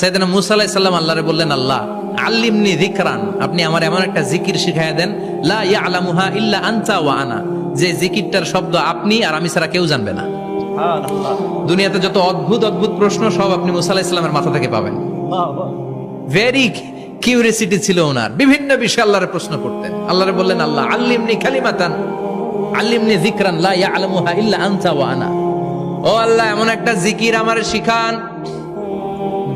সাইদানা মুসা আলাইহিস সালাম আল্লাহরে বললেন আল্লাহ আল্লিমনি যিকরান। আপনি আমার এমন একটা জিকির শিখাইয়া দেন লা ইয়ালামুহা ইল্লা আনতা ওয়া আনা। যে জিকিরটার শব্দ আপনি আর আমি ছাড়া কেউ জানবে না। দুনিয়াতে যত অদ্ভুত অদ্ভুত প্রশ্ন সব আপনি মুসা আলাইহিস সালামের মাথা থেকে পাবেন। ভেরি কিউরিয়াসিটি ছিল ওনার। বিভিন্ন বিষয়ে আল্লাহরে প্রশ্ন করতেন। আল্লাহরে বললেন আল্লাহ আল্লিমনি কালিমাতান। আল্লিমনি জিকরান লা ইয়ালামুহা ইল্লা আনতা ওয়া আনা। ও আল্লাহ এমন একটা জিকির আমার শিখান।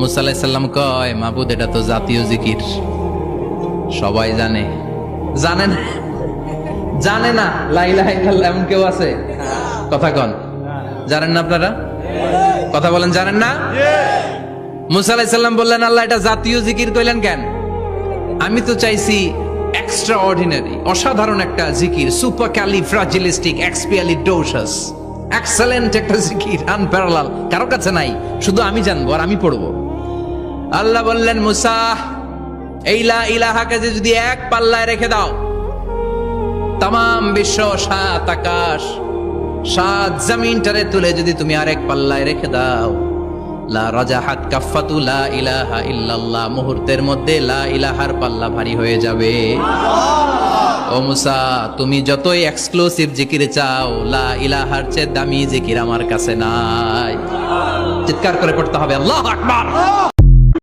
মুসা আলাইহিস সালাম কয়, মাবুদ, এটা তো জাতীয় জিকির। সবাই জানে। জানে না? জানে না? লা ইলাহা এমন কেউ আছে? কথা কন। জানেন না আপনারা? কথা বলেন, জানেন না? মুসা আলাইহিস সালাম বললেন, আল্লাহ, এটা জাতীয় জিকির কইলেন কেন? আমি তো চাইছি এক্সট্রা অর্ডিনারি অসাধারণ একটা জিকির supercalifragilisticexpialidocious excellent একটা জিকির আনপ্যারালাল কারও কাছে নাই, শুধু আমি জানব আর আমি পড়ব। আল্লাহ বললেন, মুসা, এই লা ইলাহাকে যে যদি এক পাল্লায় রেখে দাও তাম বিশ্ব সাত আকাশ, সাত জমিনটারে তুলে যদি তুমি আরেক পাল্লায় রেখে দাও, লা রাজাহাত কাফাতু লা ইলাহা ইল্লাল্লাহ, মুহূর্তের মধ্যে লা ইলাহার পাল্লা ভারী হয়ে যাবে। ও মুসা, তুমি যতই এক্সক্লুসিভ জিকিরে চাও, লা ইলাহার চেয়ে দামি জিকির আমার কাছে নাই। চিৎকার করে পড়তে হবে, আল্লাহ আকবার।